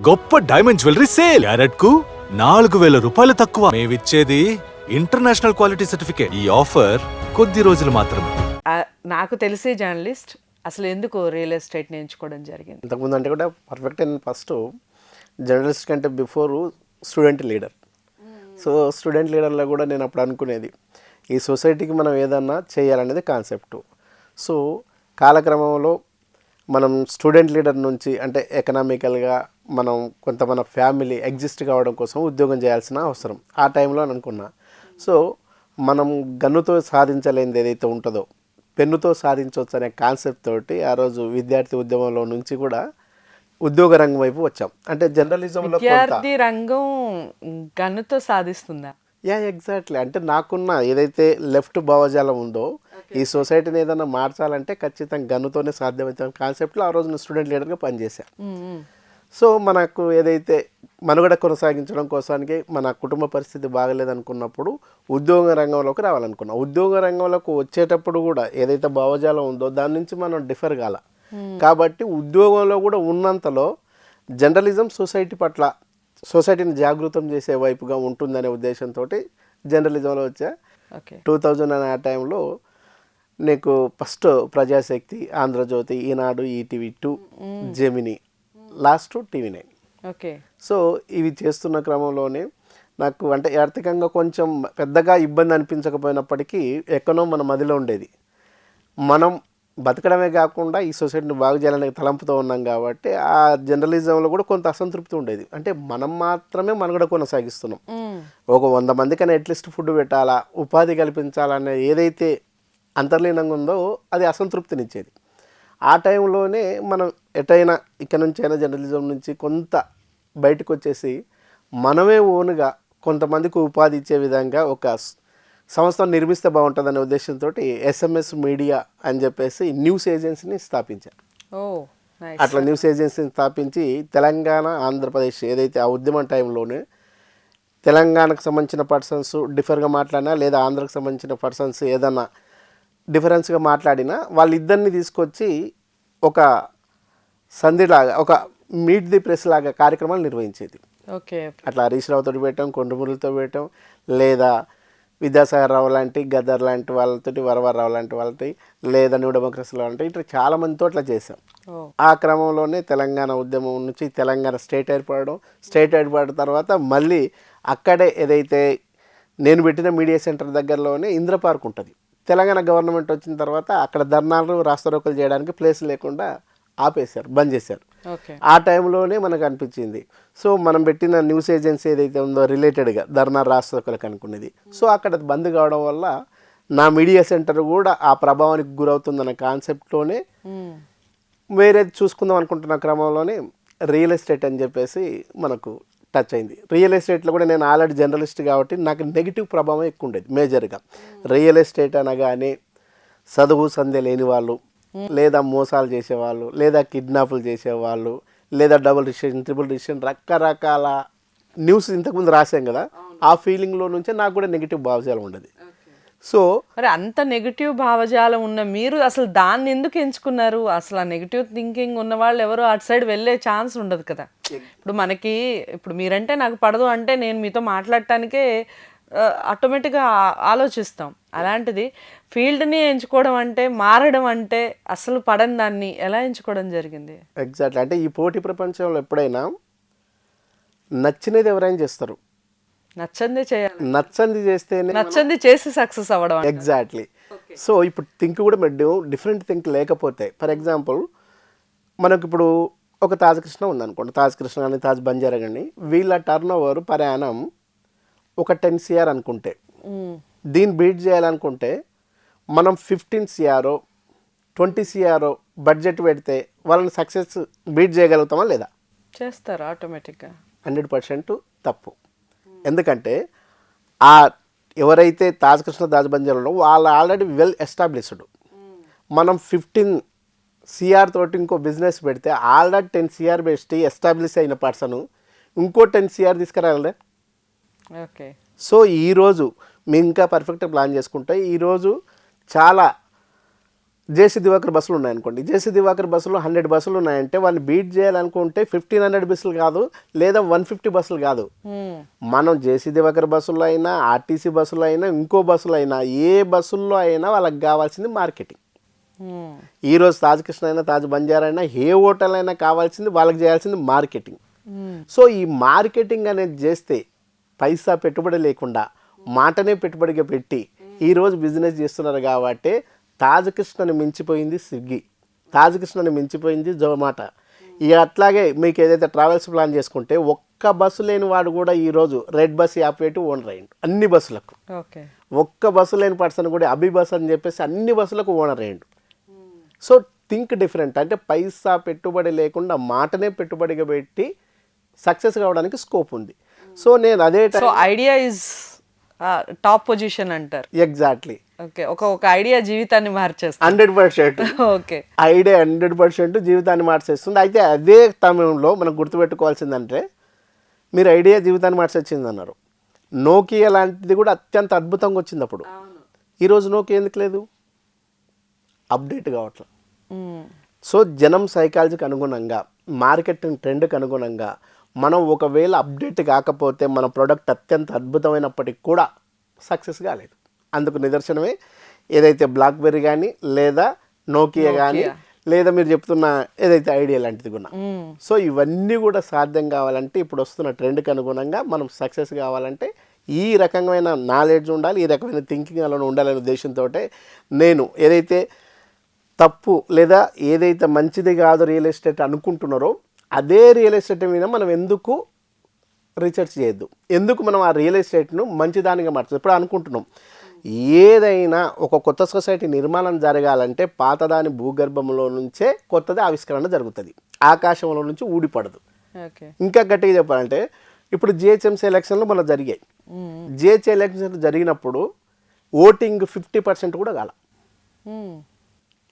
గొప్ప diamond jewellery sale. క్యారెట్కు నాలుగు వేల రూపాయలు తక్కువ. మేమిచ్చేది ఇంటర్నేషనల్ క్వాలిటీ సర్టిఫికేట్. ఈ ఆఫర్ కొద్ది రోజులు మాత్రమే. ఆ, నాకు తెలిసే జర్నలిస్ట్ అసలు ఎందుకు రియల్ ఎస్టేట్ని ఎంచుకోవడం జరిగింది? ఇంతకుముందు అంటే కూడా పర్ఫెక్ట్ నేను ఫస్ట్ జర్నలిస్ట్ కంటే before student leader so student లీడర్లో కూడా నేను అప్పుడు అనుకునేది. ఈ సొసైటీకి మనం ఏదన్నా చేయాలనేది కాన్సెప్ట్ సో కాలక్రమంలో మనం స్టూడెంట్ లీడర్ నుంచి అంటే ఎకనామికల్గా మనం కొంత మన ఫ్యామిలీ ఎగ్జిస్ట్ కావడం కోసం ఉద్యోగం చేయాల్సిన అవసరం. ఆ టైంలో అని అనుకున్నా. సో మనం గన్నుతో సాధించలేనిది ఏదైతే ఉంటుందో పెన్నుతో సాధించవచ్చు అనే కాన్సెప్ట్ తోటి ఆ రోజు విద్యార్థి ఉద్యమంలో నుంచి కూడా ఉద్యోగ రంగం వైపు వచ్చాం. అంటే జర్నలిజంలో కొంత విద్యార్థి రంగం గన్నుతో సాధిస్తుందా? Yeah exactly. అంటే నాకున్న ఏదైతే లెఫ్ట్ భావజాలం ఉందో ఈ సొసైటీని ఏదైనా మార్చాలంటే ఖచ్చితంగా గన్నుతోనే సాధ్యమవుతాం కాన్సెప్ట్లో ఆ రోజు నేను స్టూడెంట్ లీడర్గా పనిచేశాను. సో మనకు ఏదైతే మనుగడ కొనసాగించడం కోసానికి మన కుటుంబ పరిస్థితి బాగలేదనుకున్నప్పుడు ఉద్యోగ రంగంలోకి రావాలనుకున్నాం. ఉద్యోగ రంగంలోకి వచ్చేటప్పుడు కూడా ఏదైతే భావజాలం ఉందో దాని నుంచి మనం డిఫర్ కాల. కాబట్టి ఉద్యోగంలో కూడా ఉన్నంతలో జర్నలిజం సొసైటీ పట్ల సొసైటీని జాగృతం చేసే వైపుగా ఉంటుందనే ఉద్దేశంతో జర్నలిజంలో వచ్చా. ఓకే టూ థౌజండ్ అనే ఆ టైంలో నీకు first Prajasakti Andhrajyothy Eenadu ETV to Gemini. Last TV nine okay so ఇవి చేస్తున్న క్రమంలోనే నాకు అంటే ఆర్థికంగా కొంచెం పెద్దగా ఇబ్బంది అనిపించకపోయినప్పటికీ ఎక్కడో మన మదిలో ఉండేది. మనం బతకడమే కాకుండా ఈ సొసైటీని బాగు చేయాలనే తలంపుతో ఉన్నాం కాబట్టి ఆ జర్నలిజంలో కూడా కొంత అసంతృప్తి ఉండేది. అంటే మనం మాత్రమే మనుగడ కొనసాగిస్తున్నాం. ఒక వంద మందికైనా అట్లీస్ట్ ఫుడ్ పెట్టాలా ఉపాధి కల్పించాలనే ఏదైతే అంతర్లీనంగా ఉందో అది అసంతృప్తినిచ్చేది. ఆ టైంలోనే మనం ఎటైనా ఇక్కడ నుంచి అయినా జర్నలిజం నుంచి కొంత బయటకు వచ్చేసి మనమే ఓన్గా కొంతమందికి ఉపాధి ఇచ్చే విధంగా ఒక సంస్థను నిర్మిస్తే బాగుంటుందనే ఉద్దేశంతో ఎస్ఎంఎస్ మీడియా అని చెప్పేసి న్యూస్ ఏజెన్సీని నైస్. అట్లా న్యూస్ ఏజెన్సీని స్థాపించి తెలంగాణ ఆంధ్రప్రదేశ్ ఏదైతే ఆ ఉద్యమం టైంలోనే తెలంగాణకు సంబంధించిన పర్సన్స్ డిఫర్గా మాట్లాడినా లేదా ఆంధ్రకు సంబంధించిన పర్సన్స్ ఏదన్నా డిఫరెన్స్గా మాట్లాడినా వాళ్ళిద్దరిని తీసుకొచ్చి ఒక సంధిలాగా ఒక మీట్ ది ప్రెస్ లాగా కార్యక్రమాలు నిర్వహించేది. ఓకే. అట్లా హరీష్ రావుతో పెట్టాం కొండమూరులతో పెట్టాం లేదా విద్యాసాగర్ రావు లాంటి గద్దర్ లాంటి వాళ్ళతోటి వరవరరావు లాంటి వాళ్ళతో లేదా న్యూ డెమోక్రసీ లాంటి ఇట్లా చాలా మందితో అట్లా చేసాం ఆ క్రమంలోనే తెలంగాణ ఉద్యమం నుంచి తెలంగాణ స్టేట్ ఏర్పడడం స్టేట్ ఏర్పడిన తర్వాత మళ్ళీ అక్కడే ఏదైతే నేను పెట్టిన మీడియా సెంటర్ దగ్గరలోనే ఇంద్ర పార్క్ ఉంటుంది. తెలంగాణ గవర్నమెంట్ వచ్చిన తర్వాత అక్కడ ధర్నాలు రాస్తారోకలు చేయడానికి ప్లేస్ లేకుండా ఆపేశారు బంద్ చేశారు. ఆ టైంలోనే మనకు అనిపించింది. సో మనం పెట్టిన న్యూస్ ఏజెన్సీ ఏదైతే ఉందో రిలేటెడ్గా ధర్నా రాష్ట్రకులకు అనుకునేది సో అక్కడ బంద్ కావడం వల్ల నా మీడియా సెంటర్ కూడా ఆ ప్రభావానికి గురవుతుందన్న కాన్సెప్ట్లోనే వేరేది చూసుకుందాం అనుకుంటున్న క్రమంలోనే రియల్ ఎస్టేట్ అని చెప్పేసి మనకు టచ్ అయింది. రియల్ ఎస్టేట్లో కూడా నేను ఆల్రెడీ జర్నలిస్ట్ కాబట్టి నాకు నెగిటివ్ ప్రభావం ఎక్కువ ఉండేది మేజర్గా రియల్ ఎస్టేట్ అనగానే చదువు సంధ్య లేని వాళ్ళు లేదా మోసాలు చేసేవాళ్ళు లేదా కిడ్నాపులు చేసేవాళ్ళు లేదా డబుల్ రిజిస్ట్రేషన్ ట్రిపుల్ రిజిస్ట్రేషన్ రకరకాల న్యూస్ ఇంతకుముందు రాసాం కదా ఆ ఫీలింగ్లో నుంచే నాకు కూడా నెగిటివ్ భావజాలం ఉండేది. సో మరి అంత నెగిటివ్ భావజాలం ఉన్న మీరు అసలు దాన్ని ఎందుకు ఎంచుకున్నారు? అసలు ఆ నెగిటివ్ థింకింగ్ ఉన్న వాళ్ళు ఎవరు అటు సైడ్ వెళ్ళే ఛాన్స్ ఉండదు కదా. ఇప్పుడు మనకి ఇప్పుడు మీరంటే నాకు పడదు అంటే నేను మీతో మాట్లాడటానికే ఆటోమేటిక్గా ఆలోచిస్తాం. అలాంటిది ఫీల్డ్ని ఎంచుకోవడం అంటే మారడం అంటే అసలు పడని దాన్ని ఎలా ఎంచుకోవడం జరిగింది? ఎగ్జాక్ట్లీ అంటే ఈ పోటీ ప్రపంచంలో ఎప్పుడైనా నచ్చినది ఎవరైనా చేస్తారు. నచ్చందే చేయాలి. నచ్చంది చేస్తేనే నచ్చంది చేసి సక్సెస్ అవ్వడం. ఎగ్జాక్ట్లీ సో ఇప్పుడు థింక్ కూడా మేము డిఫరెంట్ థింక్ లేకపోతే ఫర్ ఎగ్జాంపుల్ మనకి ఇప్పుడు ఒక తాజ్ కృష్ణ ఉందనుకోండి. తాజ్ కృష్ణ కానీ తాజ్ బంజారా కానీ వీళ్ళ టర్న్ ఓవర్ ప్రయాణం ఒక టెన్ సిఆర్ అనుకుంటే ఉమ్, దీన్ని బీట్ చేయాలనుకుంటే మనం fifteen CR twenty CR budget పెడితే వాళ్ళని సక్సెస్ బీట్ చేయగలుగుతామా లేదా? చేస్తారు ఆటోమేటిక్గా హండ్రెడ్ పర్సెంట్ తప్పు. ఎందుకంటే ఆ ఎవరైతే తాజ్ కృష్ణ తాజ్ బంజారాలో వాళ్ళు ఆల్రెడీ వెల్ ఎస్టాబ్లిష్డ్. మనం ఫిఫ్టీన్ సిఆర్ తోటి ఇంకో బిజినెస్ పెడితే already ten CR best establish అయిన పర్సన్ ఇంకో టెన్ సిఆర్ తీసుకురాగలరా? ఓకే. సో ఈరోజు మేము ఇంకా పర్ఫెక్ట్ ప్లాన్ చేసుకుంటే ఈరోజు చాలా జేసీ దివాకర్ బస్సులు ఉన్నాయనుకోండి జేసీ దివాకర్ బస్సులో హండ్రెడ్ బస్సులు ఉన్నాయంటే వాళ్ళని బీట్ చేయాలనుకుంటే ఫిఫ్టీన్ హండ్రెడ్ బస్సులు కాదు లేదా వన్ ఫిఫ్టీ బస్సులు కాదు. మనం జేసీ దివాకర్ బస్సులో అయినా ఆర్టీసీ బస్సులో అయినా ఇంకో బస్సులో అయినా ఏ బస్సుల్లో అయినా వాళ్ళకి కావాల్సింది మార్కెటింగ్. ఈరోజు తాజ్ కృష్ణ అయినా తాజ్ బంజారా అయినా ఏ హోటల్ అయినా కావాల్సింది వాళ్ళకి చేయాల్సింది మార్కెటింగ్. సో ఈ మార్కెటింగ్ అనేది చేస్తే పైసా పెట్టుబడి లేకుండా మాటనే పెట్టుబడిగా పెట్టి ఈరోజు బిజినెస్ చేస్తున్నారు కాబట్టి తాజ్ కృష్ణని మించిపోయింది స్విగ్గీ. తాజ్ కృష్ణని మించిపోయింది జొమాటో. ఇక అట్లాగే మీకు ఏదైతే ట్రావెల్స్ ప్లాన్ చేసుకుంటే ఒక్క బస్సు లేని వాడు కూడా ఈరోజు రెడ్ బస్ యాప్ పెట్టి ఓనర్ అయ్యిండు. అన్ని బస్సులకు. ఓకే. ఒక్క బస్సు లేని పర్సన్ కూడా అభి బస్ అని చెప్పేసి అన్ని బస్సులకు ఓనర్ అయ్యిండు. So think different. అంటే పైసా పెట్టుబడి లేకుండా మాటనే పెట్టుబడిగా పెట్టి సక్సెస్ కావడానికి స్కోప్ ఉంది. సో నేను అదే ఐడియా ఇస్ టాప్ పొజిషన్ అంటారు. ఎగ్జాక్ట్లీ. ఓకే ఒక ఒక ఐడియా జీవితాన్ని మార్చేస్తుంది. Hundred percent. Okay. Idea hundred percent జీవితాన్ని మార్చేస్తుంది. అయితే అదే సమయంలో మనం గుర్తుపెట్టుకోవాల్సిందంటే మీరు ఐడియా జీవితాన్ని మార్చొచ్చింది అన్నారు నోకియా లాంటిది కూడా అత్యంత అద్భుతంగా వచ్చింది అప్పుడు. ఈరోజు నోకియా ఎందుకు లేదు? అప్డేట్ కావట్లేదు మ్మ్. సో జనం సైకాలజీకి అనుగుణంగా మార్కెటింగ్ ట్రెండ్కి అనుగుణంగా మనం ఒకవేళ అప్డేట్ కాకపోతే మన ప్రోడక్ట్ అత్యంత అద్భుతమైనప్పటికి కూడా సక్సెస్ కాలేదు. అందుకు నిదర్శనమే. ఏదైతే బ్లాక్బెర్రీ కానీ లేదా నోకియా కానీ లేదా మీరు చెప్తున్న ఏదైతే ఐడియా లాంటిది కూడా. సో ఇవన్నీ కూడా సాధ్యం కావాలంటే ఇప్పుడు వస్తున్న ట్రెండ్కి అనుగుణంగా మనం సక్సెస్ కావాలంటే ఈ రకమైన నాలెడ్జ్ ఉండాలి ఈ రకమైన థింకింగ్ అలా ఉండాలనే ఉద్దేశంతో నేను ఏదైతే తప్పు లేదా ఏదైతే మంచిది కాదు రియల్ ఎస్టేట్ అనుకుంటున్నారో అదే రియల్ ఎస్టేట్ మీద మనం ఎందుకు రీసెర్చ్ చేయొద్దు? ఎందుకు మనం ఆ రియల్ ఎస్టేట్ను మంచిదానిగా మార్చదు ఇప్పుడు అనుకుంటున్నాం. ఏదైనా ఒక కొత్త సొసైటీ నిర్మాణం జరగాలంటే పాతదాని భూగర్భంలో నుంచే కొత్తది ఆవిష్కరణ జరుగుతుంది. ఆకాశంలో నుంచి ఊడిపడదు. ఇంకా గట్టిగా చెప్పాలంటే ఇప్పుడు జిహెచ్ఎంసీ ఎలక్షన్లు మన జరిగాయి. మ్మ్. జిహెచ్ ఎలక్షన్ జరిగినప్పుడు ఓటింగ్ ఫిఫ్టీ పర్సెంట్ కూడా కాల.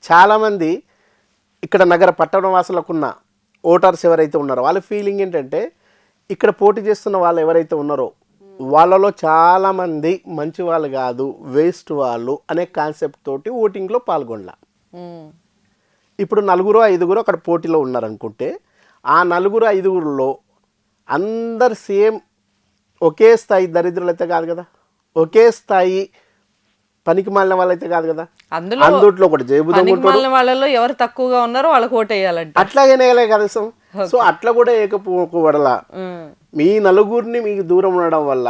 చాలామంది ఇక్కడ నగర పట్టణ వాసులకున్న ఓటర్స్ ఎవరైతే ఉన్నారో వాళ్ళ ఫీలింగ్ ఏంటంటే ఇక్కడ పోటీ చేస్తున్న వాళ్ళు ఎవరైతే ఉన్నారో వాళ్ళలో చాలామంది మంచి వాళ్ళు కాదు వేస్ట్ వాళ్ళు అనే కాన్సెప్ట్ తోటి ఓటింగ్లో పాల్గొనలా. ఇప్పుడు నలుగురు ఐదుగురు అక్కడ పోటీలో ఉన్నారనుకుంటే ఆ నలుగురు ఐదుగురులో అందరు సేమ్ ఒకే స్థాయి దరిద్రులు అయితే కాదు కదా? ఒకే స్థాయి పనికి మాలిన వాళ్ళైతే కాదు కదా? అందులో అందుట్లో ఒకటి పనికిమాలిన వాళ్ళలో ఎవరు తక్కువగా ఉన్నారో వాళ్ళకి ఓటు వేయాలంట అట్లాగనే కనీసం? సో అట్లా కూడా ఏకపోవడలా మ్మ్. మీ నలుగురిని మీకు దూరం ఉండడం వల్ల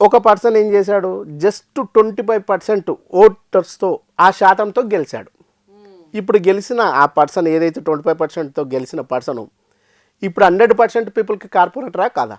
ఒక పర్సన్ ఏం చేశాడు? జస్ట్ ట్వంటీ ఫైవ్ పర్సెంట్ ఓటర్స్తో ఆ శాతంతో గెలిచాడు. ఇప్పుడు గెలిచిన ఆ పర్సన్ ఏదైతే ట్వంటీ ఫైవ్ పర్సెంట్తో గెలిచిన పర్సన్ ఇప్పుడు హండ్రెడ్ పర్సెంట్ పీపుల్కి కార్పొరేటరా కాదా?